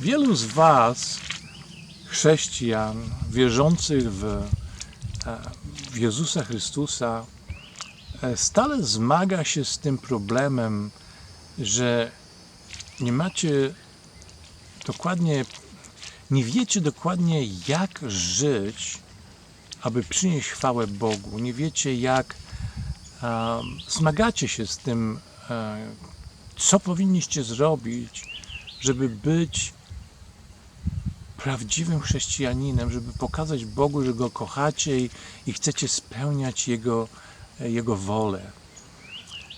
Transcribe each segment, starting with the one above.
Wielu z Was, chrześcijan, wierzących w, e, w Jezusa Chrystusa, e, stale zmaga się z tym problemem, że nie macie dokładnie, nie wiecie dokładnie, jak żyć, aby przynieść chwałę Bogu. Nie wiecie, jak e, zmagacie się z tym, co powinniście zrobić, żeby być prawdziwym chrześcijaninem, żeby pokazać Bogu, że Go kochacie i, i chcecie spełniać Jego, Jego wolę.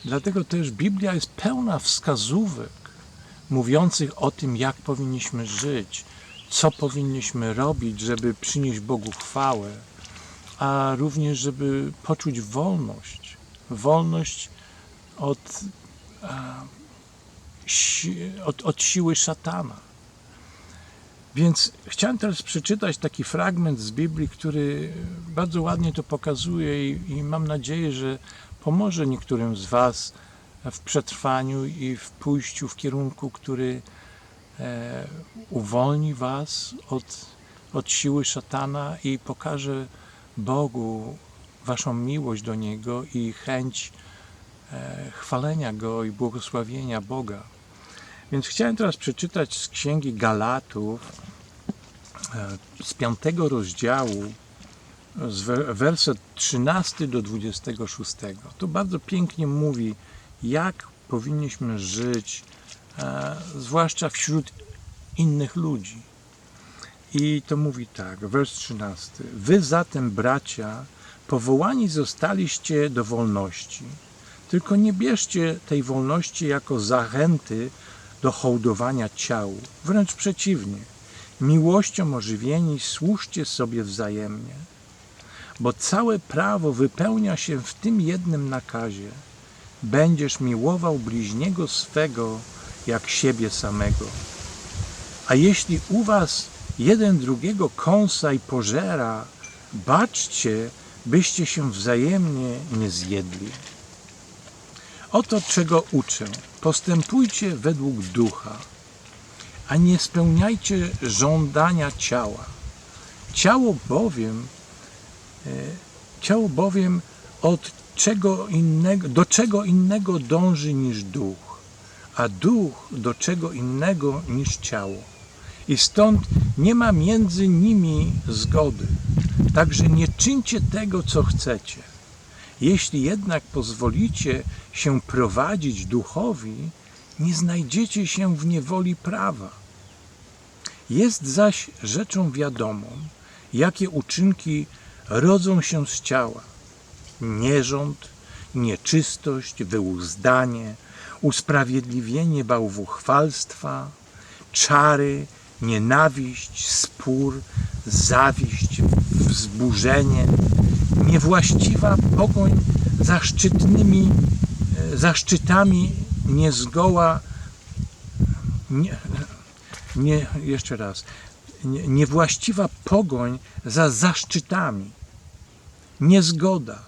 Dlatego też Biblia jest pełna wskazówek mówiących o tym, jak powinniśmy żyć, co powinniśmy robić, żeby przynieść Bogu chwałę, a również, żeby poczuć wolność. Wolność od, od, od siły szatana. Więc chciałem teraz przeczytać taki fragment z Biblii, który bardzo ładnie to pokazuje i, i mam nadzieję, że pomoże niektórym z Was w przetrwaniu i w pójściu w kierunku, który e, uwolni Was od, od siły szatana i pokaże Bogu Waszą miłość do Niego i chęć e, chwalenia Go i błogosławienia Boga. Więc chciałem teraz przeczytać z Księgi Galatów e, z piątego rozdziału, z wer- werset 13 do 26. To bardzo pięknie mówi, jak powinniśmy żyć, e, zwłaszcza wśród innych ludzi. I to mówi tak, wers 13. Wy zatem, bracia, powołani zostaliście do wolności. Tylko nie bierzcie tej wolności jako zachęty do hołdowania ciału. Wręcz przeciwnie. Miłością ożywieni służcie sobie wzajemnie. Bo całe prawo wypełnia się w tym jednym nakazie. Będziesz miłował bliźniego swego jak siebie samego. A jeśli u was jeden drugiego kąsa i pożera, baczcie, byście się wzajemnie nie zjedli. Oto czego uczę. Postępujcie według ducha, a nie spełniajcie żądania ciała. Ciało bowiem, e, ciało bowiem od czego innego, do czego innego dąży niż duch, a duch do czego innego niż ciało. I stąd nie ma między nimi zgody. Także nie czyńcie tego, co chcecie. Jeśli jednak pozwolicie się prowadzić duchowi, nie znajdziecie się w niewoli prawa. Jest zaś rzeczą wiadomą, jakie uczynki rodzą się z ciała. Nierząd, nieczystość, wyuzdanie, usprawiedliwienie bałwuchwalstwa, czary, nienawiść, spór, zawiść, wzburzenie, niewłaściwa pogoń za szczytnymi, e, za szczytami niezgoła, nie, nie, jeszcze raz, nie, niewłaściwa pogoń za zaszczytami, niezgoda,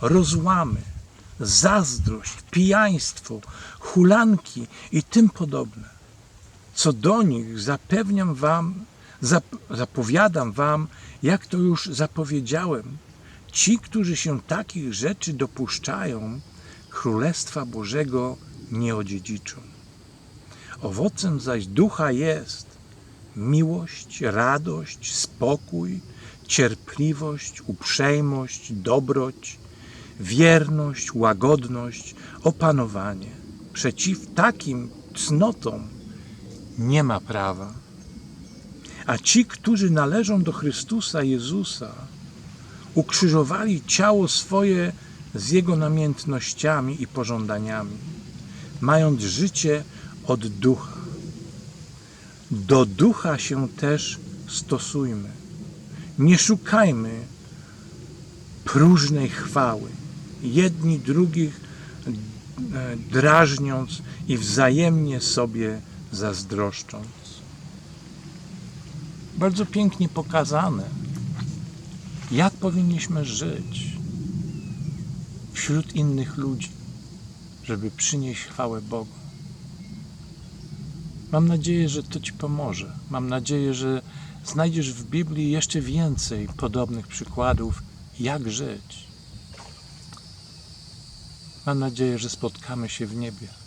rozłamy, zazdrość, pijaństwo, hulanki i tym podobne. Co do nich zapewniam wam, zap, zapowiadam wam, jak to już zapowiedziałem, ci, którzy się takich rzeczy dopuszczają, Królestwa Bożego nie odziedziczą. Owocem zaś ducha jest miłość, radość, spokój, cierpliwość, uprzejmość, dobroć, wierność, łagodność, opanowanie. Przeciw takim cnotom nie ma prawa. A ci, którzy należą do Chrystusa Jezusa, ukrzyżowali ciało swoje z jego namiętnościami i pożądaniami, mając życie od ducha. Do ducha się też stosujmy. Nie szukajmy próżnej chwały, jedni drugich e, drażniąc i wzajemnie sobie zazdroszcząc. Bardzo pięknie pokazane, jak powinniśmy żyć wśród innych ludzi, żeby przynieść chwałę Bogu. Mam nadzieję, że to Ci pomoże. Mam nadzieję, że znajdziesz w Biblii jeszcze więcej podobnych przykładów, jak żyć. Mam nadzieję, że spotkamy się w niebie.